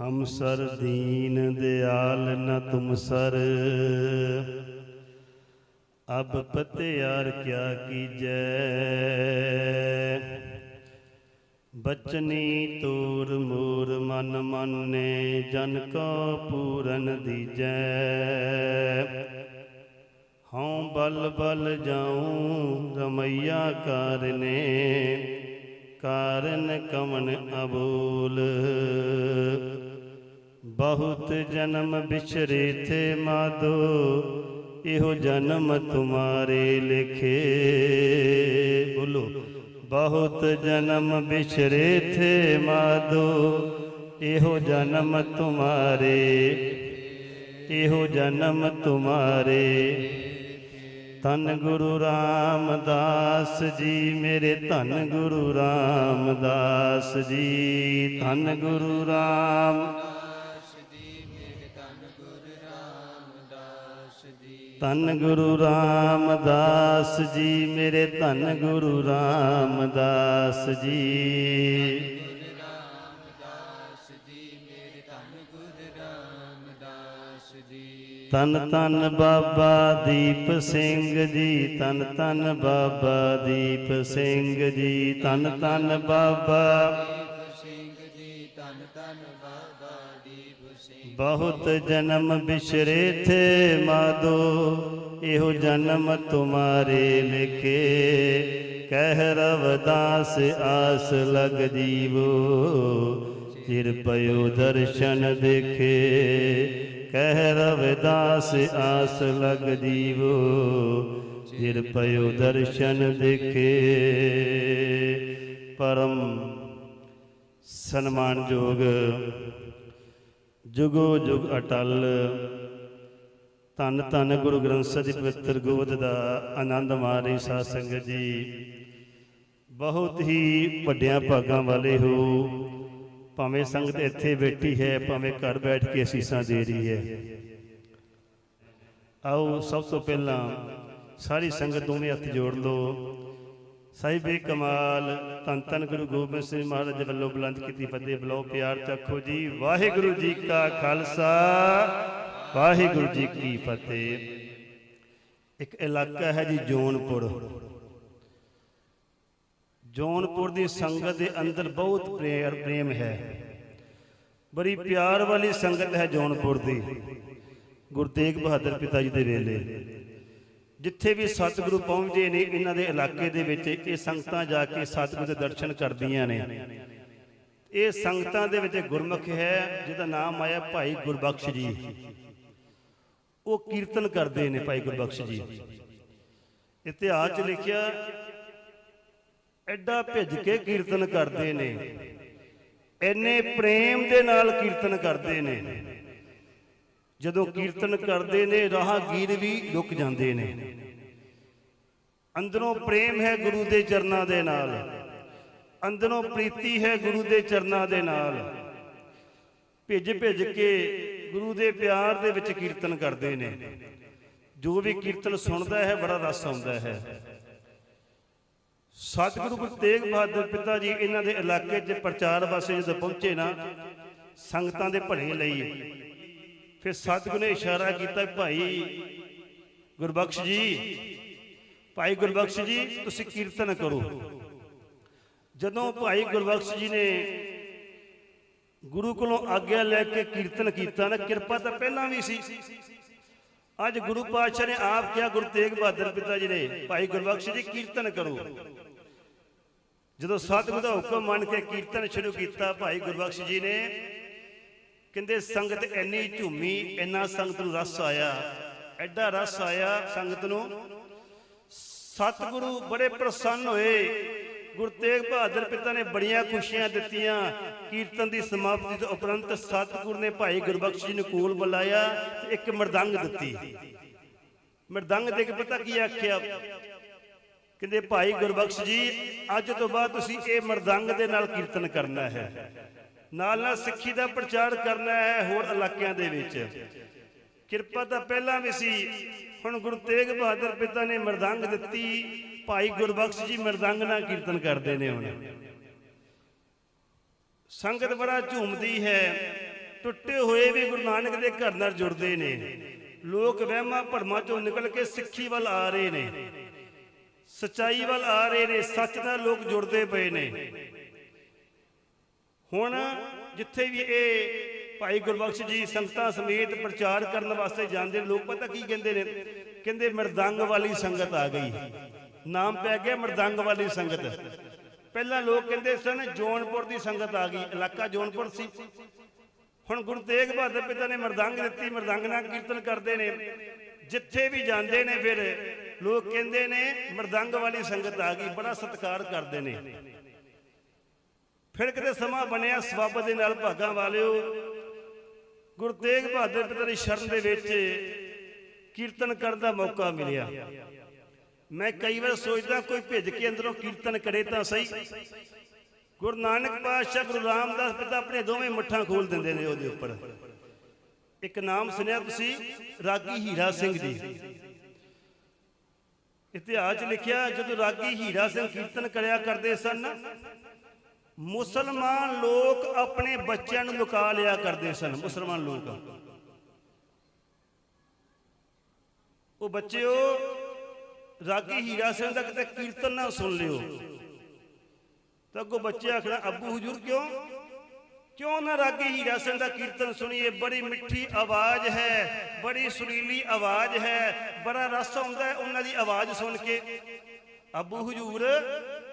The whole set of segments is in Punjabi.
ਹਮ ਸਰ ਦੀਨ ਦਿਆਲ ਨ ਤੁਮ ਸਰ। ਅਬ ਪਤਿਆਰ ਕਿਆ ਕੀਜੈ। ਬਚਨੀ ਤੂਰ ਮੂਰ ਮਨ ਮਾਨੇ, ਜਨ ਕੋ ਪੂਰਨ ਦੀਜੈ। ਹਉ ਬਲ ਬਲ ਜਾਉ ਰਮਈਆ ਕਰਨੇ, ਕਾਰਨ ਕਮਨ ਅਬੂਲ। ਬਹੁਤ ਜਨਮ ਬਿਛਰੇ ਥੇ ਮਾਦੋ, ਇਹੋ ਜਨਮ ਤੁਮਾਰੇ ਲਿਖੇ। ਬੋਲੋ, ਬਹੁਤ ਜਨਮ ਬਿਛਰੇ ਥੇ ਮਾਦੋ, ਇਹੋ ਜਨਮ ਤੁਮਾਰੇ, ਇਹੋ ਜਨਮ ਤੁਮਾਰੇ। ਧੰਨ ਗੁਰੂ ਰਾਮਦਾਸ ਜੀ, ਮੇਰੇ ਧੰਨ ਗੁਰੂ ਰਾਮਦਾਸ ਜੀ, ਧੰਨ ਗੁਰੂ ਰਾਮ ਧੰਨ ਗੁਰੂ ਰਾਮਦਾਸ ਜੀ, ਮੇਰੇ ਧੰਨ ਗੁਰੂ ਰਾਮਦਾਸ ਜੀ। ਤਨ ਤਨ ਬਾਬਾ ਦੀਪ ਸਿੰਘ ਜੀ ਤਨ ਤਨ ਬਾਬਾ ਦੀਪ ਸਿੰਘ ਜੀ ਤਨ ਤਨ ਬਾਬਾ ਬਹੁਤ ਜਨਮ ਬਿਸ਼ਰੇ ਥੇ ਮਾਦੋ, ਇਹੋ ਜਨਮ ਤੁਮਾਰੇ ਲਿਖੇ ਕਹਿ ਰਵਦਾਸ ਆਸ ਲਗ ਜੀਵੋ, ਚਿਰ ਪਇਓ ਦਰਸ਼ਨ ਦੇਖੇ। ਕਹਿ ਰਵਦਾਸ ਆਸ ਲਗ ਜੀਵੋ, ਚਿਰ ਪਇਓ ਦਰਸ਼ਨ ਦੇਖੇ। ਪਰਮ ਸਨਮਾਨਯੋਗ ਜੁਗੋ ਜੁਗ ਅਟਲ। ਧੰਨ ਧੰਨ ਗੁਰੂ ਗ੍ਰੰਥ ਸਾਹਿਬ ਦੀ ਪਵਿੱਤਰ ਗੋਦ ਦਾ ਆਨੰਦ ਮਾਣ ਰਹੀ ਸਾਧ ਸੰਗਤ ਜੀ। ਬਹੁਤ ਹੀ ਵੱਡਿਆਂ ਭਾਗਾਂ ਵਾਲੇ ਹੋ। ਭਾਵੇਂ ਸੰਗਤ ਇੱਥੇ ਬੈਠੀ ਹੈ, ਭਾਵੇਂ ਘਰ ਬੈਠ ਕੇ ਅਸੀਸਾਂ ਦੇ ਰਹੀ ਹੈ। ਆਓ ਸਭ ਤੋਂ ਪਹਿਲਾਂ ਸਾਰੀ ਸੰਗਤ ਦੋਵੇਂ ਹੱਥ ਜੋੜ ਲਓ। ਸਾਹਿਬੇ ਕਮਾਲ ਧੰਨ ਧੰਨ ਗੁਰੂ ਗੋਬਿੰਦ ਸਿੰਘ ਮਹਾਰਾਜ ਵੱਲੋਂ ਬੁਲੰਦ ਕੀਤੀ ਫਤਿਹ ਬਲਾਓ ਪਿਆਰ ਚੱਖੋ ਜੀ। ਵਾਹਿਗੁਰੂ ਜੀ ਕਾ ਖਾਲਸਾ, ਵਾਹਿਗੁਰੂ ਜੀ ਕੀ ਫਤਿਹ। ਇੱਕ ਇਲਾਕਾ ਹੈ ਜੀ ਜੋਨਪੁਰ। ਜੋਨਪੁਰ ਦੀ ਸੰਗਤ ਦੇ ਅੰਦਰ ਬਹੁਤ ਪ੍ਰੇਰ ਪ੍ਰੇਮ ਹੈ। ਬੜੀ ਪਿਆਰ ਵਾਲੀ ਸੰਗਤ ਹੈ ਜੋਨਪੁਰ ਦੀ। ਗੁਰੂ ਤੇਗ ਬਹਾਦਰ ਪਿਤਾ ਜੀ ਦੇ ਵੇਲੇ। ਜਿੱਥੇ ਵੀ ਸਤਿਗੁਰੂ ਪਹੁੰਚਦੇ ਨੇ ਇਹਨਾਂ ਦੇ ਇਲਾਕੇ ਦੇ ਵਿੱਚ ਇਹ ਸੰਗਤਾਂ ਜਾ ਕੇ ਸਤਿਗੁਰੂ ਦੇ ਦਰਸ਼ਨ ਕਰਦੀਆਂ ਨੇ। ਇਹ ਸੰਗਤਾਂ ਦੇ ਵਿੱਚ ਗੁਰਮੁਖ ਹੈ ਜਿਹਦਾ ਨਾਮ ਆਇਆ ਭਾਈ ਗੁਰਬਖਸ਼ ਜੀ। ਉਹ ਕੀਰਤਨ ਕਰਦੇ ਨੇ ਭਾਈ ਗੁਰਬਖਸ਼ ਜੀ। ਇਤਿਹਾਸ 'ਚ ਲਿਖਿਆ ਐਡਾ ਭਿੱਜ ਕੇ ਕੀਰਤਨ ਕਰਦੇ ਨੇ। ਇੰਨੇ ਪ੍ਰੇਮ ਦੇ ਨਾਲ ਕੀਰਤਨ ਕਰਦੇ ਨੇ। ਜਦੋਂ ਕੀਰਤਨ ਕਰਦੇ ਨੇ ਰਾਹਗੀਰ ਵੀ ਰੁਕ ਜਾਂਦੇ ਨੇ। ਅੰਦਰੋਂ ਪ੍ਰੇਮ ਹੈ ਗੁਰੂ ਦੇ ਚਰਨਾਂ ਦੇ ਨਾਲ। ਅੰਦਰੋਂ ਪ੍ਰੀਤੀ ਹੈ ਗੁਰੂ ਦੇ ਚਰਨਾਂ ਦੇ ਨਾਲ। ਭਿੱਜ ਭਿੱਜ ਕੇ ਗੁਰੂ ਦੇ ਪਿਆਰ ਦੇ ਵਿੱਚ ਕੀਰਤਨ ਕਰਦੇ ਨੇ। ਜੋ ਵੀ ਕੀਰਤਨ ਸੁਣਦਾ ਹੈ ਬੜਾ ਰਸ ਆਉਂਦਾ ਹੈ। ਸਤਿਗੁਰੂ ਗੁਰੂ ਤੇਗ ਬਹਾਦਰ ਪਿਤਾ ਜੀ ਇਹਨਾਂ ਦੇ ਇਲਾਕੇ 'ਚ ਪ੍ਰਚਾਰ ਵਾਸਤੇ ਜਦੋਂ ਪਹੁੰਚੇ ਨਾ ਸੰਗਤਾਂ ਦੇ ਭਲੇ ਲਈ। ਫਿਰ ਸਤਿਗੁਰੂ ਨੇ ਇਸ਼ਾਰਾ ਕੀਤਾ ਭਾਈ ਗੁਰਬਖਸ਼ ਜੀ, ਭਾਈ ਗੁਰਬਖਸ਼ ਜੀ, ਤੁਸੀਂ ਕੀਰਤਨ ਕਰੋ। ਜਦੋਂ ਭਾਈ ਗੁਰਬਖਸ਼ ਜੀ ਨੇ ਗੁਰੂ ਕੋਲੋਂ ਆਗਿਆ ਲੈ ਕੇ ਕੀਰਤਨ ਕੀਤਾ ਨਾ, ਕਿਰਪਾ ਤਾਂ ਪਹਿਲਾਂ ਵੀ ਸੀ। ਅੱਜ ਗੁਰੂ ਪਾਤਸ਼ਾਹ ਨੇ ਆਪ ਕਿਹਾ, ਗੁਰੂ ਤੇਗ ਬਹਾਦਰ ਪਿਤਾ ਜੀ ਨੇ, ਭਾਈ ਗੁਰਬਖਸ਼ ਜੀ, ਕੀਰਤਨ ਕਰੋ। ਜਦੋਂ ਸਤਿਗੁਰ ਦਾ ਹੁਕਮ ਮੰਨ ਕੇ ਕੀਰਤਨ ਸ਼ੁਰੂ ਕੀਤਾ, ਭਾਈ ਗੁਰਬਖਸ਼ ਜੀ ਨੇ ਕਹਿੰਦੇ ਸੰਗਤ ਇੰਨੀ ਝੂਮੀ, ਇੰਨਾ ਸੰਗਤ ਨੂੰ ਰਸ ਆਇਆ। ਐਡਾ ਰਸ ਆਇਆ ਸੰਗਤ ਨੂੰ। ਸਤਿਗੁਰੂ ਬੜੇ ਪ੍ਰਸੰਨ ਹੋਏ। ਗੁਰੂ ਤੇਗ ਬਹਾਦਰ ਪਿਤਾ ਨੇ ਬੜੀਆਂ ਖੁਸ਼ੀਆਂ ਦਿੱਤੀਆਂ। ਕੀਰਤਨ ਦੀ ਸਮਾਪਤੀ ਤੋਂ ਉਪਰੰਤ ਸਤਿਗੁਰ ਨੇ ਭਾਈ ਗੁਰਬਖਸ਼ ਜੀ ਨੂੰ ਕੋਲ ਬੁਲਾਇਆ ਤੇ ਇੱਕ ਮਰਦੰਗ ਦਿੱਤੀ। ਮਰਦੰਗ ਦੇ ਕੇ ਪਤਾ ਕੀ ਆਖਿਆ? ਕਹਿੰਦੇ ਭਾਈ ਗੁਰਬਖਸ਼ ਜੀ, ਅੱਜ ਤੋਂ ਬਾਅਦ ਤੁਸੀਂ ਇਹ ਮਰਦੰਗ ਦੇ ਨਾਲ ਕੀਰਤਨ ਕਰਨਾ ਹੈ। ਨਾਲ ਨਾਲ ਸਿੱਖੀ ਦਾ ਪ੍ਰਚਾਰ ਕਰਨਾ ਹੈ ਹੋਰ ਇਲਾਕਿਆਂ ਦੇ ਵਿੱਚ। ਕਿਰਪਾ ਤਾਂ ਪਹਿਲਾਂ ਵੀ ਸੀ। ਹੁਣ ਗੁਰੂ ਤੇਗ ਬਹਾਦਰ ਪਿਤਾ ਨੇ ਮਰਦੰਗ ਦਿੱਤੀ। ਭਾਈ ਗੁਰਬਖਸ਼ ਜੀ ਮਰਦੰਗ ਨਾਲ ਕੀਰਤਨ ਕਰਦੇ ਨੇ ਹੁਣ। ਸੰਗਤ ਬੜਾ ਝੂਮਦੀ ਹੈ। ਟੁੱਟੇ ਹੋਏ ਵੀ ਗੁਰੂ ਨਾਨਕ ਦੇ ਘਰ ਨਾਲ ਜੁੜਦੇ ਨੇ। ਲੋਕ ਵਹਿਮਾਂ ਭਰਮਾਂ ਚੋਂ ਨਿਕਲ ਕੇ ਸਿੱਖੀ ਵੱਲ ਆ ਰਹੇ ਨੇ। ਸਚਾਈ ਵੱਲ ਆ ਰਹੇ ਨੇ। ਸੱਚ ਨਾਲ ਲੋਕ ਜੁੜਦੇ ਪਏ ਨੇ। ਹੁਣ ਜਿੱਥੇ ਵੀ ਇਹ ਭਾਈ ਗੁਰਬਖਸ਼ ਜੀ ਸੰਗਤਾਂ ਸਮੇਤ ਪ੍ਰਚਾਰ ਕਰਨ ਵਾਸਤੇ ਜਾਂਦੇ ਨੇ, ਲੋਕ ਪਤਾ ਕੀ ਕਹਿੰਦੇ ਨੇ? ਕਹਿੰਦੇ ਮਰਦੰਗ ਵਾਲੀ ਸੰਗਤ ਆ ਗਈ। ਨਾਮ ਪੈ ਗਿਆ ਮਰਦੰਗ ਵਾਲੀ ਸੰਗਤ। ਪਹਿਲਾਂ ਲੋਕ ਕਹਿੰਦੇ ਸਨ ਜੋਨਪੁਰ ਦੀ ਸੰਗਤ ਆ ਗਈ, ਇਲਾਕਾ ਜੋਨਪੁਰ ਸੀ। ਹੁਣ ਗੁਰੂ ਤੇਗ ਬਹਾਦਰ ਪਿਤਾ ਨੇ ਮਰਦੰਗ ਦਿੱਤੀ, ਮਰਦੰਗ ਨਾਲ ਕੀਰਤਨ ਕਰਦੇ ਨੇ। ਜਿੱਥੇ ਵੀ ਜਾਂਦੇ ਨੇ ਫਿਰ ਲੋਕ ਕਹਿੰਦੇ ਨੇ ਮਰਦੰਗ ਵਾਲੀ ਸੰਗਤ ਆ ਗਈ, ਬੜਾ ਸਤਿਕਾਰ ਕਰਦੇ ਨੇ। ਫਿਰ ਕਿਤੇ ਸਮਾਂ ਬਣਿਆ ਸਬੱਬ ਦੇ ਨਾਲ ਭਾਗਾਂ ਵਾਲਿਓ। ਗੁਰੂ ਤੇਗ ਬਹਾਦਰ ਪਿਤਾ ਦੀ ਸ਼ਰਨ ਦੇ ਵਿੱਚ ਕੀਰਤਨ ਕਰਨ ਦਾ ਮੌਕਾ ਮਿਲਿਆ। ਮੈਂ ਕਈ ਵਾਰ ਸੋਚਦਾ ਕੋਈ ਭਿੱਜ ਕੇ ਅੰਦਰੋਂ ਕੀਰਤਨ ਕਰੇ ਤਾਂ ਸਹੀ। ਗੁਰੂ ਨਾਨਕ ਪਾਤਸ਼ਾਹ, ਗੁਰੂ ਰਾਮਦਾਸ ਪਿਤਾ ਆਪਣੇ ਦੋਵੇਂ ਮੁੱਠਾਂ ਖੋਲ ਦਿੰਦੇ ਨੇ ਉਹਦੇ ਉੱਪਰ। ਇੱਕ ਨਾਮ ਸੁਣਿਆ ਤੁਸੀਂ? ਰਾਗੀ ਹੀਰਾ ਸਿੰਘ ਜੀ। ਇਤਿਹਾਸ ਲਿਖਿਆ, ਜਦੋਂ ਰਾਗੀ ਹੀਰਾ ਸਿੰਘ ਕੀਰਤਨ ਕਰਿਆ ਕਰਦੇ ਸਨ ਮੁਸਲਮਾਨ ਲੋਕ ਆਪਣੇ ਬੱਚਿਆਂ ਨੂੰ ਲੁਕਾ ਲਿਆ ਕਰਦੇ ਸਨ, ਮੁਸਲਮਾਨ ਲੋਕ। ਉਹ ਬੱਚਿਓ, ਰਾਗੀ ਹੀਰਾ ਸਿੰਘ ਦਾ ਕਿਤੇ ਕੀਰਤਨ ਨਾ ਸੁਣ ਲਿਓ। ਤਾਂ ਅੱਗੋਂ ਬੱਚੇ ਆਖਣਾ, ਅੱਬੂ ਹਜੂਰ ਕਿਉਂ? ਕਿਉਂ ਨਾ ਰਾਗੀ ਹੀਰਾ ਸਿੰਘ ਦਾ ਕੀਰਤਨ ਸੁਣੀਏ? ਬੜੀ ਮਿੱਠੀ ਆਵਾਜ਼ ਹੈ, ਬੜੀ ਸੁਰੀਲੀ ਆਵਾਜ਼ ਹੈ, ਬੜਾ ਰਸ ਆਉਂਦਾ ਹੈ ਉਹਨਾਂ ਦੀ ਆਵਾਜ਼ ਸੁਣ ਕੇ। ਅੱਬੂ ਹਜੂਰ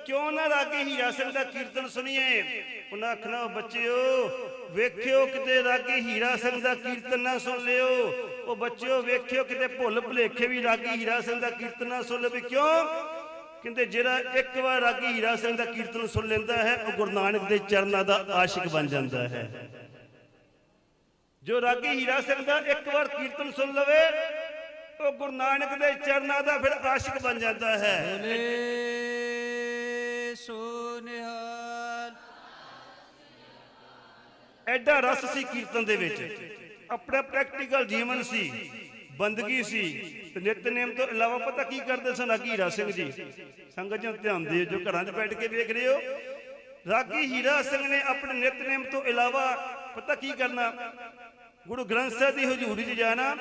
ਕਿਉਂ ਨਾ ਰਾਗੀ ਹੀਰਾ ਸਿੰਘ ਦਾ ਕੀਰਤਨ ਸੁਣੀਏ? ਉਹਨਾਂ ਆਖਣਾ ਬੱਚਿਓ, ਵੇਖਿਓ ਕਿਤੇ ਰਾਗੀ ਹੀਰਾ ਸਿੰਘ ਦਾ ਕੀਰਤਨ ਨਾ ਸੁਣ ਲਿਓ। ਉਹ ਬੱਚਿਓ, ਵੇਖਿਓ ਕਿਤੇ ਭੁੱਲ ਭੁਲੇਖੇ ਵੀ ਰਾਗੀ ਹੀਰਾ ਸਿੰਘ ਦਾ ਕੀਰਤਨ ਨਾ ਸੁਣ ਲਿਓ। ਵੀ ਕਿਉਂ? ਕਹਿੰਦੇ, ਜਿਹੜਾ ਇੱਕ ਵਾਰ ਰਾਗੀ ਹੀਰਾ ਸਿੰਘ ਦਾ ਕੀਰਤਨ ਸੁਣ ਲੈਂਦਾ ਹੈ, ਉਹ ਗੁਰੂ ਨਾਨਕ ਦੇ ਚਰਨਾਂ ਦਾ ਆਸ਼ਿਕ ਬਣ ਜਾਂਦਾ ਹੈ। ਜੋ ਰਾਗੀ ਹੀਰਾ ਸਿੰਘ ਦਾ ਇੱਕ ਵਾਰ ਕੀਰਤਨ ਸੁਣ ਲਵੇ, ਉਹ ਗੁਰੂ ਨਾਨਕ ਦੇ ਚਰਨਾਂ ਦਾ ਫਿਰ ਆਸ਼ਿਕ ਬਣ ਜਾਂਦਾ ਹੈ। ਸੋ ਨਿਹਾਲ ਐਡਾ ਰਸ ਸੀ ਕੀਰਤਨ ਦੇ ਵਿੱਚ। ਆਪਣਾ ਪ੍ਰੈਕਟੀਕਲ ਜੀਵਨ ਸੀ, ਬੰਦਗੀ ਸੀ ਤੇ ਨਿਤਨੇਮ ਤੋਂ ਇਲਾਵਾ ਪਤਾ ਕੀ ਕਰਦੇ ਸਨ? ਰਾਗੀ ਹੀਰਾ ਸਿੰਘ ਜੀ। ਸੰਗਤ ਜੀ ਧਿਆਨ ਦਿਓ, ਜੋ ਘਰਾਂ 'ਚ ਬੈਠ ਕੇ ਵੇਖ ਰਹੇ ਹੋ। ਰਾਗੀ ਹੀਰਾ ਸਿੰਘ ਨੇ ਆਪਣੇ ਨਿਤਨੇਮ ਤੋਂ ਇਲਾਵਾ ਪਤਾ ਕੀ ਕਰਨਾ? ਗੁਰੂ ਗ੍ਰੰਥ ਸਾਹਿਬ ਦੀ ਹਜ਼ੂਰੀ 'ਚ ਜਾਣਾ।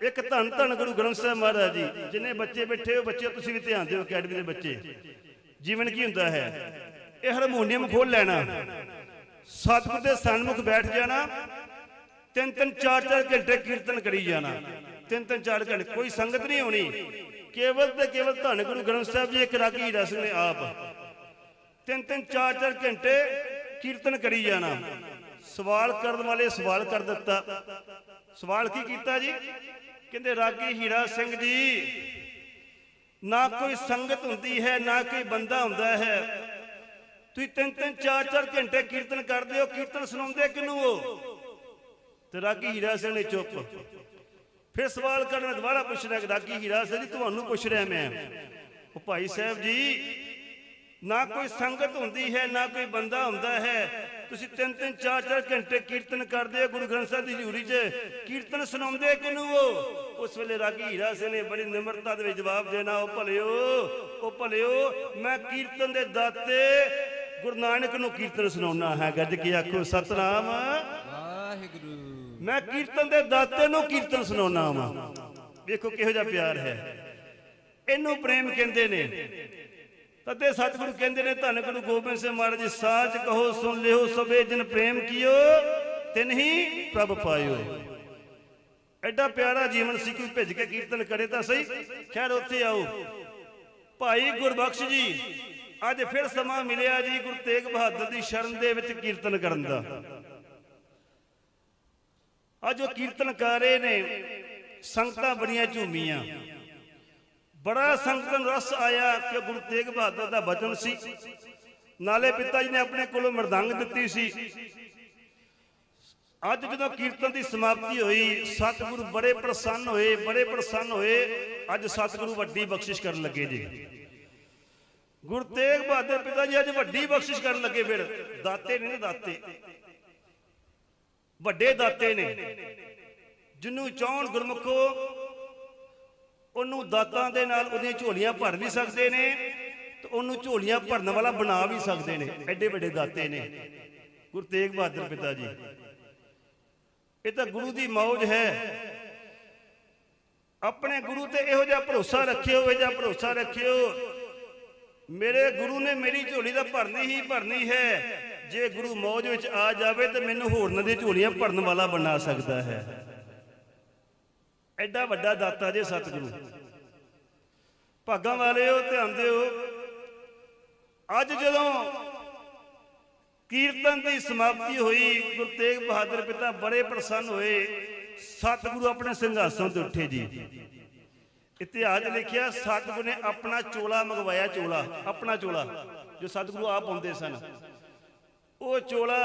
ਇੱਕ ਧੰਨ ਧੰਨ ਗੁਰੂ ਗ੍ਰੰਥ ਸਾਹਿਬ ਮਹਾਰਾਜ ਜੀ, ਜਿੰਨੇ ਬੱਚੇ ਬੈਠੇ ਹੋ ਬੱਚੇ ਤੁਸੀਂ ਵੀ ਧਿਆਨ ਦਿਓ ਅਕੈਡਮੀ ਦੇ ਬੱਚੇ। ਜੀਵਨ ਕੀ ਹੁੰਦਾ ਹੈ? ਇਹ ਹਾਰਮੋਨੀਅਮ ਖੋਲ ਲੈਣਾ। ਸਤਿਗੁਰ ਦੇ ਸਨਮੁਖ ਬੈਠ ਜਾਣਾ। ਤਿੰਨ ਤਿੰਨ ਚਾਰ ਚਾਰ ਘੰਟੇ ਕੀਰਤਨ ਕਰੀ ਜਾਣਾ। ਤਿੰਨ ਤਿੰਨ ਚਾਰ ਘੰਟੇ। ਕੋਈ ਸੰਗਤ ਨਹੀਂ ਹੋਣੀ ਕੇਵਲ ਤੇ ਕੇਵਲ ਧੰਨ ਗੁਰੂ ਗ੍ਰੰਥ ਸਾਹਿਬ ਜੀ ਇੱਕ ਰਾਗੀ ਰਸ ਨੇ ਆਪ। ਤਿੰਨ ਤਿੰਨ ਚਾਰ ਚਾਰ ਘੰਟੇ ਕੀਰਤਨ ਕਰੀ ਜਾਣਾ। ਸਵਾਲ ਕਰਨ ਵਾਲੇ ਸਵਾਲ ਕਰ ਦਿੱਤਾ। ਸਵਾਲ ਕੀ ਕੀਤਾ ਜੀ? ਕਹਿੰਦੇ, ਰਾਗੀ ਹੀਰਾ ਸਿੰਘ ਜੀ ਨਾ ਕੋਈ ਸੰਗਤ ਹੁੰਦੀ ਹੈ, ਨਾ ਕੋਈ ਬੰਦਾ ਹੁੰਦਾ ਹੈ। ਤੁਸੀਂ ਤਿੰਨ ਤਿੰਨ, ਚਾਰ ਚਾਰ ਘੰਟੇ ਕੀਰਤਨ ਕਰਦੇ ਹੋ, ਕੀਰਤਨ ਸੁਣਾਉਂਦੇ ਕਿਨੂੰ ਹੋ? ਤੇ ਰਾਗੀ ਹੀਰਾ ਸਿੰਘ ਨੇ ਚੁੱਪ? ਫਿਰ ਸਵਾਲ ਕਰਨ ਦੁਬਾਰਾ ਪੁੱਛਣਾ ਕਿ ਰਾਗੀ ਹੀਰਾ ਸਿੰਘ ਜੀ ਤੁਹਾਨੂੰ ਪੁੱਛ ਰਿਹਾ ਮੈਂ। ਉਹ ਭਾਈ ਸਾਹਿਬ ਜੀ, ਨਾ ਕੋਈ ਸੰਗਤ ਹੁੰਦੀ ਹੈ, ਨਾ ਕੋਈ ਬੰਦਾ ਹੁੰਦਾ ਹੈ। ਤੁਸੀਂ ਤਿੰਨ ਤਿੰਨ ਚਾਰ ਚਾਰ ਘੰਟੇ ਕੀਰਤਨ ਕਰਦੇ ਹੋ ਗੁਰੂ ਗ੍ਰੰਥ ਸਾਹਿਬ ਦੀ ਹਜ਼ੂਰੀ 'ਚ। ਕੀਰਤਨ ਸੁਣਾਉਂਦੇ ਕਿਨੂੰ ਹੋ ਉਸ ਵੇਲੇ ਰਾਗੀ ਹੀਰਾ ਸਿੰਘ ਨੇ ਬੜੀ ਨਿਮਰਤਾ ਦੇ ਵਿੱਚ ਜਵਾਬ ਦੇਣਾ ਉਹ ਭਲਿਓ ਉਹ ਭਲਿਓ ਮੈਂ ਕੀਰਤਨ ਦੇ ਦਾਤੇ ਗੁਰੂ ਨਾਨਕ ਨੂੰ ਕੀਰਤਨ ਸੁਣਾਉਣਾ ਹੈ ਗੱਜ ਕੇ ਆਖੋ ਸਤਨਾਮ? ਵਾਹਿਗੁਰੂ। ਮੈਂ ਕੀਰਤਨ ਦੇ ਦਾਤੇ ਨੂੰ ਕੀਰਤਨ ਸੁਣਾਉਣਾ ਵਾਂ। ਵੇਖੋ ਕਿਹੋ ਜਿਹਾ ਪਿਆਰ ਹੈ। ਇਹਨੂੰ ਪ੍ਰੇਮ ਕਹਿੰਦੇ ਨੇ। ਤਦੇ ਸਤਿਗੁਰੂ ਕਹਿੰਦੇ ਨੇ, ਧੰਨ ਗੁਰੂ ਗੋਬਿੰਦ ਸਿੰਘ ਮਹਾਰਾਜ ਜੀ, ਸਾਚ ਕਹੋ, ਸੁਣ ਲਿਓ ਸਭੇ ਜਨ ਪ੍ਰੇਮ ਕੀਓ, ਤਿਨ ਪ੍ਰਭ ਪਾਇਓ। ਐਡਾ ਪਿਆਰਾ ਜੀਵਨ ਸੀ ਕੋਈ ਭਿੱਜ ਕੇ ਕੀਰਤਨ ਕਰੇ ਤਾਂ ਸਹੀ। ਖੈਰ, ਉੱਥੇ ਆਓ। ਭਾਈ ਗੁਰਬਖਸ਼ ਜੀ, ਅੱਜ ਫਿਰ ਸਮਾਂ ਮਿਲਿਆ ਜੀ ਗੁਰੂ ਤੇਗ ਬਹਾਦਰ ਦੀ ਸ਼ਰਨ ਦੇ ਵਿੱਚ ਕੀਰਤਨ ਕਰਨ ਦਾ। ਅੱਜ ਉਹ ਕੀਰਤਨ ਕਰ ਰਹੇ ਨੇ, ਸੰਗਤਾਂ ਬੜੀਆਂ ਝੂਮੀਆਂ। ਬੜਾ ਸੰਗਤ ਨੂੰ ਰਸ ਆਇਆ ਕਿ ਗੁਰੂ ਤੇਗ ਬਹਾਦਰ ਦਾ ਬਚਨ ਸੀ। ਨਾਲੇ ਪਿਤਾ ਜੀ ਨੇ ਆਪਣੇ ਕੋਲੋਂ ਮਰਦੰਗ ਦਿੱਤੀ ਸੀ। ਅੱਜ ਜਦੋਂ ਕੀਰਤਨ ਦੀ ਸਮਾਪਤੀ ਹੋਈ, ਸਤਿਗੁਰੂ ਬੜੇ ਪ੍ਰਸੰਨ ਹੋਏ, ਬੜੇ ਪ੍ਰਸੰਨ ਹੋਏ, ਅੱਜ ਸਤਿਗੁਰੂ ਵੱਡੀ ਬਖਸ਼ਿਸ਼ ਕਰਨ ਲੱਗੇ ਜੀ। ਗੁਰੂ ਤੇਗ ਬਹਾਦਰ ਪਿਤਾ ਜੀ ਅੱਜ ਵੱਡੀ ਬਖਸ਼ਿਸ਼ ਕਰਨ ਲੱਗੇ ਫਿਰ। ਦਾਤੇ ਨੇ ਨਾ ਦਾਤੇ। ਵੱਡੇ ਦਾਤੇ ਨੇ। ਜਿਹਨੂੰ ਚਾਹਣ ਗੁਰਮੁਖੋ ਉਹਨੂੰ ਦਾਤਾਂ ਦੇ ਨਾਲ ਉਹਦੀਆਂ ਝੋਲੀਆਂ ਭਰ ਵੀ ਸਕਦੇ ਨੇ ਤੇ ਉਹਨੂੰ ਝੋਲੀਆਂ ਭਰਨ ਵਾਲਾ ਬਣਾ ਵੀ ਸਕਦੇ ਨੇ। ਐਡੇ ਵੱਡੇ ਦਾਤੇ ਨੇ। ਗੁਰੂ ਤੇਗ ਬਹਾਦਰ ਪਿਤਾ ਜੀ। ਇਹ ਤਾਂ ਗੁਰੂ ਦੀ ਮੌਜ ਹੈ। ਆਪਣੇ ਗੁਰੂ ਤੇ ਇਹੋ ਜਿਹਾ ਭਰੋਸਾ ਰੱਖਿਓ, ਇਹੋ ਜਿਹਾ ਭਰੋਸਾ ਰੱਖਿਓ। ਮੇਰੇ ਗੁਰੂ ਨੇ ਮੇਰੀ ਝੋਲੀ ਤਾਂ ਭਰਨੀ ਹੀ ਭਰਨੀ ਹੈ। ਜੇ ਗੁਰੂ ਮੌਜ ਵਿੱਚ ਆ ਜਾਵੇ ਤੇ ਮੈਨੂੰ ਹੋਰਨਾਂ ਦੀ ਝੋਲੀਆਂ ਭਰਨ ਵਾਲਾ ਬਣਾ ਸਕਦਾ ਹੈ। ਐਡਾ ਵੱਡਾ ਦਾਤਾ ਜੇ ਸਤਿਗੁਰੂ। ਭਾਗਾਂ ਵਾਲੇ ਹੋ ਧਿਆਨ ਦਿਓ ਅੱਜ ਜਦੋਂ ਕੀਰਤਨ ਦੀ ਸਮਾਪਤੀ ਹੋਈ, ਗੁਰੂ ਤੇਗ ਬਹਾਦਰ ਪਿਤਾ ਬੜੇ ਪ੍ਰਸੰਨ ਹੋਏ। ਸਤਿਗੁਰੂ ਆਪਣੇ ਸਿੰਘਾਸਨ ਤੇ ਉੱਠੇ ਜੀ। ਇਤਿਹਾਸ ਲਿਖਿਆ, ਸਤਿਗੁਰੂ ਨੇ ਆਪਣਾ ਚੋਲਾ ਮੰਗਵਾਇਆ ਚੋਲਾ, ਆਪਣਾ ਚੋਲਾ, ਜੋ ਸਤਿਗੁਰੂ ਆਪ ਪਾਉਂਦੇ ਸਨ। ਉਹ ਚੋਲਾ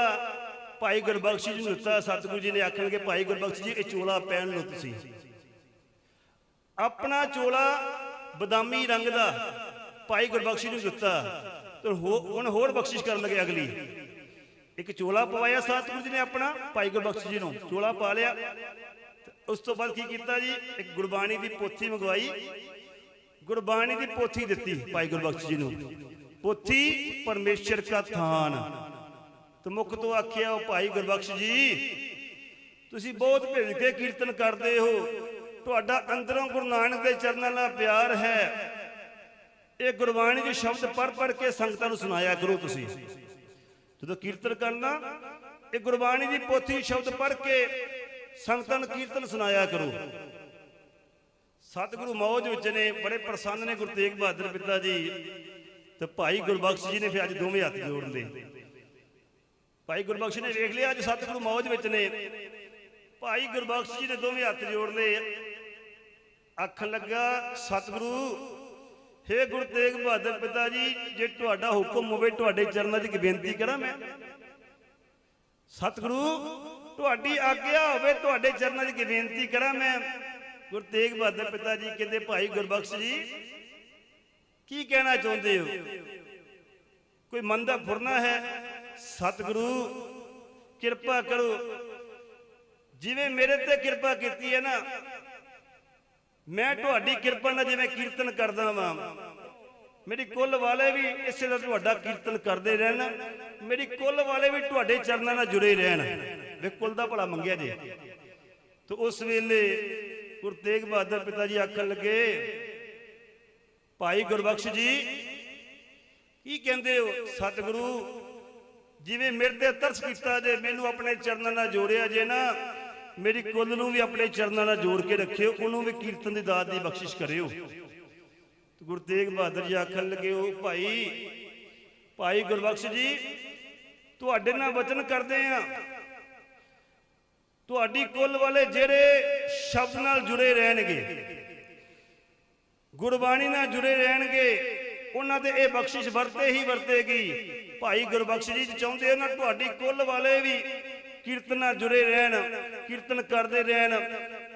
ਭਾਈ ਗੁਰਬਖਸ਼ ਜੀ ਨੂੰ ਦਿੱਤਾ। ਸਤਿਗੁਰੂ ਜੀ ਨੇ ਆਖਣਗੇ, ਭਾਈ ਗੁਰਬਖਸ਼ ਜੀ, ਇਹ ਚੋਲਾ ਪਹਿਨ ਲਓ ਤੁਸੀਂ। ਆਪਣਾ ਚੋਲਾ ਬਦਾਮੀ ਰੰਗ ਦਾ ਭਾਈ ਗੁਰਬਖਸ਼ ਨੂੰ ਦਿੱਤਾ ਤੇ ਹੁਣ ਹੋਰ ਬਖਸ਼ਿਸ਼ ਕਰਨ ਲੱਗੇ ਅਗਲੀ। ਇੱਕ ਚੋਲਾ ਪਵਾਇਆ ਸਤਿਗੁਰੂ ਜੀ ਨੇ ਆਪਣਾ ਭਾਈ ਗੁਰਬਖਸ਼ ਜੀ ਨੂੰ, ਚੋਲਾ ਪਾ ਲਿਆ। ਉਸ ਤੋਂ ਬਾਅਦ ਕੀ ਕੀਤਾ ਜੀ? ਇੱਕ ਗੁਰਬਾਣੀ ਦੀ ਪੋਥੀ ਮੰਗਵਾਈ। ਗੁਰਬਾਣੀ ਦੀ ਪੋਥੀ ਦਿੱਤੀ ਭਾਈ ਗੁਰਬਖਸ਼ ਜੀ ਨੂੰ। ਪੋਥੀ ਪਰਮੇਸ਼ਰ ਕਾ ਥਾਨ। ਤੇ ਮੁੱਖ ਤੋਂ ਆਖਿਆ ਉਹ ਭਾਈ ਗੁਰਬਖਸ਼ ਜੀ, ਤੁਸੀਂ ਬਹੁਤ ਭਿੜ ਕੇ ਕੀਰਤਨ ਕਰਦੇ ਹੋ। ਤੁਹਾਡਾ ਅੰਦਰੋਂ ਗੁਰੂ ਨਾਨਕ ਦੇ ਚਰਨਾਂ ਨਾਲ ਪਿਆਰ ਹੈ। ਇਹ ਗੁਰਬਾਣੀ ਦੇ ਸ਼ਬਦ ਪੜ੍ਹ ਪੜ੍ਹ ਕੇ ਸੰਗਤਾਂ ਨੂੰ ਸੁਣਾਇਆ ਕਰੋ ਤੁਸੀਂ। ਜਦੋਂ ਕੀਰਤਨ ਕਰਨਾ, ਇਹ ਗੁਰਬਾਣੀ ਦੀ ਪੋਥੀ ਸ਼ਬਦ ਪੜ੍ਹ ਕੇ ਸੰਗਤਾਂ ਨੂੰ ਕੀਰਤਨ ਸੁਣਾਇਆ ਕਰੋ। ਸਤਿਗੁਰੂ ਮੌਜ ਵਿੱਚ ਨੇ, ਬੜੇ ਪ੍ਰਸੰਨ ਨੇ ਗੁਰੂ ਤੇਗ ਬਹਾਦਰ ਪਿਤਾ ਜੀ ਤੇ ਭਾਈ ਗੁਰਬਖਸ਼ ਜੀ ਨੇ ਫਿਰ ਅੱਜ ਦੋਵੇਂ ਹੱਥ ਜੋੜ ਲਏ। ਭਾਈ ਗੁਰਬਖਸ਼ ਨੇ ਵੇਖ ਲਿਆ ਅੱਜ ਸਤਿਗੁਰੂ ਮੌਜ ਵਿੱਚ ਨੇ। ਭਾਈ ਗੁਰਬਖਸ਼ ਜੀ ਨੇ ਦੋਵੇਂ ਹੱਥ ਜੋੜ ਲਏ। ਆਖਣ ਲੱਗਾ, ਸਤਿਗੁਰੂ, ਹੇ ਗੁਰੂ ਤੇਗ ਬਹਾਦਰ ਪਿਤਾ ਜੀ, ਜੇ ਤੁਹਾਡਾ ਹੁਕਮ ਹੋਵੇ, ਤੁਹਾਡੇ ਚਰਨਾਂ 'ਚ ਇੱਕ ਬੇਨਤੀ ਕਰਾਂ ਮੈਂ। ਸਤਿਗੁਰੂ, ਤੁਹਾਡੀ ਆਗਿਆ ਹੋਵੇ, ਤੁਹਾਡੇ ਚਰਨਾਂ 'ਚ ਇੱਕ ਬੇਨਤੀ ਕਰਾਂ ਮੈਂ। ਗੁਰੂ ਤੇਗ ਬਹਾਦਰ ਪਿਤਾ ਜੀ, ਕਹਿੰਦੇ, ਭਾਈ ਗੁਰਬਖਸ਼ ਜੀ, ਕੀ ਕਹਿਣਾ ਚਾਹੁੰਦੇ ਹੋ? ਕੋਈ ਮਨ ਦਾ ਫੁਰਨਾ ਹੈ? ਸਤਿਗੁਰੂ, ਕਿਰਪਾ ਕਰੋ। ਜਿਵੇਂ ਮੇਰੇ ਤੇ ਕਿਰਪਾ ਕੀਤੀ ਹੈ ਨਾ ਮੈਂ ਤੁਹਾਡੀ ਕਿਰਪਾ ਨਾਲ ਜਿਵੇਂ ਕੀਰਤਨ ਕਰਦਾ ਵਾਂ। ਮੇਰੀ ਕੁੱਲ ਵਾਲੇ ਵੀ ਇਸੇ ਤਰ੍ਹਾਂ ਤੁਹਾਡਾ ਕੀਰਤਨ ਕਰਦੇ ਰਹਿਣ। ਮੇਰੀ ਕੁੱਲ ਵਾਲੇ ਵੀ ਤੁਹਾਡੇ ਚਰਨਾਂ ਨਾਲ ਜੁੜੇ ਰਹਿਣ। ਵੇ ਕੁੱਲ ਦਾ ਭਲਾ ਮੰਗਿਆ ਜੇ। ਤੇ ਉਸ ਵੇਲੇ ਗੁਰੂ ਤੇਗ ਬਹਾਦਰ ਪਿਤਾ ਜੀ ਆਖਣ ਲੱਗੇ, ਭਾਈ ਗੁਰਬਖਸ਼ ਜੀ, ਕੀ ਕਹਿੰਦੇ ਹੋ? ਸਤਿਗੁਰੂ, ਜਿਵੇਂ ਮੇਰੇ ਤੇ ਤਰਸ ਕੀਤਾ ਜੇ, ਮੈਨੂੰ ਆਪਣੇ ਚਰਨਾਂ ਨਾਲ ਜੋੜਿਆ ਜੇ ਨਾ ਮੇਰੀ ਕੁੱਲ ਨੂੰ ਵੀ ਆਪਣੇ ਚਰਨਾਂ ਨਾਲ ਜੋੜ ਕੇ ਰੱਖਿਓ, ਉਹਨੂੰ ਵੀ ਕੀਰਤਨ ਦੀ ਦਾਤ ਦੀ ਬਖਸ਼ਿਸ਼ ਕਰਿਓ। ਗੁਰੂ ਤੇਗ ਬਹਾਦਰ ਜੀ ਆਖਣ ਲੱਗੇ, ਉਹ ਭਾਈ ਭਾਈ ਗੁਰਬਖਸ਼ ਜੀ, ਤੁਹਾਡੇ ਨਾਲ ਵਚਨ ਕਰਦੇ ਆ। ਤੁਹਾਡੀ ਕੁੱਲ ਵਾਲੇ ਜਿਹੜੇ ਸ਼ਬਦ ਨਾਲ ਜੁੜੇ ਰਹਿਣਗੇ, ਗੁਰਬਾਣੀ ਨਾਲ ਜੁੜੇ ਰਹਿਣਗੇ, ਉਹਨਾਂ ਤੇ ਇਹ ਬਖਸ਼ਿਸ਼ ਵਰਤੇ ਹੀ ਵਰਤੇਗੀ। ਭਾਈ ਗੁਰਬਖਸ਼ ਜੀ ਚਾਹੁੰਦੇ ਹੋ ਨਾ ਤੁਹਾਡੀ ਕੁੱਲ ਵਾਲੇ ਵੀ ਕੀਰਤਨ ਨਾਲ ਜੁੜੇ ਰਹਿਣ, ਕੀਰਤਨ ਕਰਦੇ ਰਹਿਣ।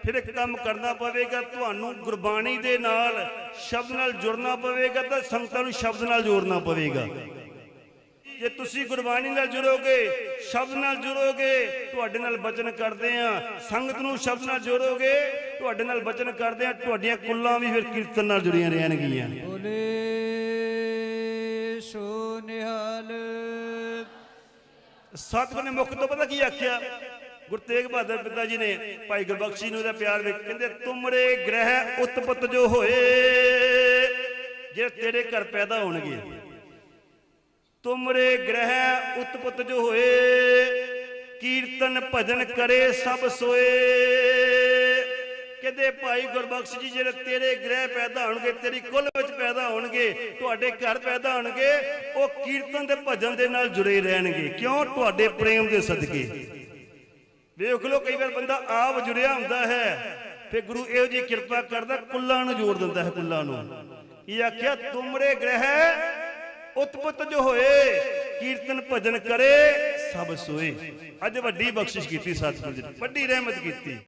ਫਿਰ ਇੱਕ ਕੰਮ ਕਰਨਾ ਪਵੇਗਾ ਤੁਹਾਨੂੰ ਗੁਰਬਾਣੀ ਦੇ ਨਾਲ ਸ਼ਬਦ ਨਾਲ ਜੁੜਨਾ ਪਵੇਗਾ ਤਾਂ ਸੰਗਤਾਂ ਨੂੰ ਸ਼ਬਦ ਨਾਲ ਜੋੜਨਾ ਪਵੇਗਾ। ਜੇ ਤੁਸੀਂ ਗੁਰਬਾਣੀ ਨਾਲ ਜੁੜੋਗੇ, ਸ਼ਬਦ ਨਾਲ ਜੁੜੋਗੇ, ਤੁਹਾਡੇ ਨਾਲ ਬਚਨ ਕਰਦੇ ਆ ਸੰਗਤ ਨੂੰ ਸ਼ਬਦ ਨਾਲ ਜੋੜੋਗੇ, ਤੁਹਾਡੇ ਨਾਲ ਬਚਨ ਕਰਦੇ ਆ ਤੁਹਾਡੀਆਂ ਕੁੱਲਾਂ ਵੀ ਫਿਰ ਕੀਰਤਨ ਨਾਲ ਜੁੜੀਆਂ ਰਹਿਣਗੀਆਂ। ਬੋਲੇ ਸਤਿਗੁਰ ਨੇ ਮੁਖ ਤੋਂ ਪਤਾ ਕੀ ਆਖਿਆ? ਗੁਰੂ ਤੇਗ ਬਹਾਦਰ ਪਿਤਾ ਜੀ ਨੇ ਭਾਈ ਗੁਰਬਖਸੀ ਨੂੰ ਇਹਦਾ ਪਿਆਰ ਵਿੱਚ ਕਹਿੰਦੇ, ਤੁਮਰੇ ਗ੍ਰਹਿ ਉਤਪਤ ਜੋ ਹੋਏ, ਜੇ ਤੇਰੇ ਘਰ ਪੈਦਾ ਹੋਣਗੇ, ਤੁਮਰੇ ਗ੍ਰਹਿ ਉਤਪਤ ਜੋ ਹੋਏ, ਕੀਰਤਨ ਭਜਨ ਕਰੇ ਸਭ ਸੋਏ। ਕਹਿੰਦੇ, ਭਾਈ ਗੁਰਬਖਸ਼ ਜੀ, ਜਿਹੜੇ ਤੇਰੇ ਗ੍ਰਹਿ ਪੈਦਾ ਹੋਣਗੇ, ਤੇਰੀ ਕੁੱਲ ਵਿੱਚ ਪੈਦਾ ਹੋਣਗੇ, ਤੁਹਾਡੇ ਘਰ ਪੈਦਾ ਹੋਣਗੇ, ਉਹ ਕੀਰਤਨ ਤੇ ਭਜਨ ਦੇ ਨਾਲ ਜੁੜੇ ਰਹਿਣਗੇ। ਕਿਉਂ? ਤੁਹਾਡੇ ਪ੍ਰੇਮ ਦੇ ਸਦਕੇ। ਵੇਖ ਲਓ, ਕਈ ਵਾਰ ਬੰਦਾ ਆਪ ਜੁੜਿਆ ਹੁੰਦਾ ਹੈ, ਫਿਰ ਗੁਰੂ ਇਹੋ ਜੀ ਕਿਰਪਾ ਕਰਦਾ, ਕੁੱਲਾਂ ਨੂੰ ਜੋੜ ਦਿੰਦਾ ਹੈ, ਕੁੱਲਾਂ ਨੂੰ। ਇਹ ਆਖਿਆ, ਤੁਮਰੇ ਗ੍ਰਹਿ ਉਤਪਤ ਜੋ ਹੋਏ, ਕੀਰਤਨ ਭਜਨ ਕਰੇ, ਸਭ ਸੋਏ। ਅੱਜ ਵੱਡੀ ਬਖਸ਼ਿਸ਼ ਕੀਤੀ, ਸਤਿਗੁਰੂ ਜੀ ਨੇ। ਵੱਡੀ ਰਹਿਮਤ ਕੀਤੀ।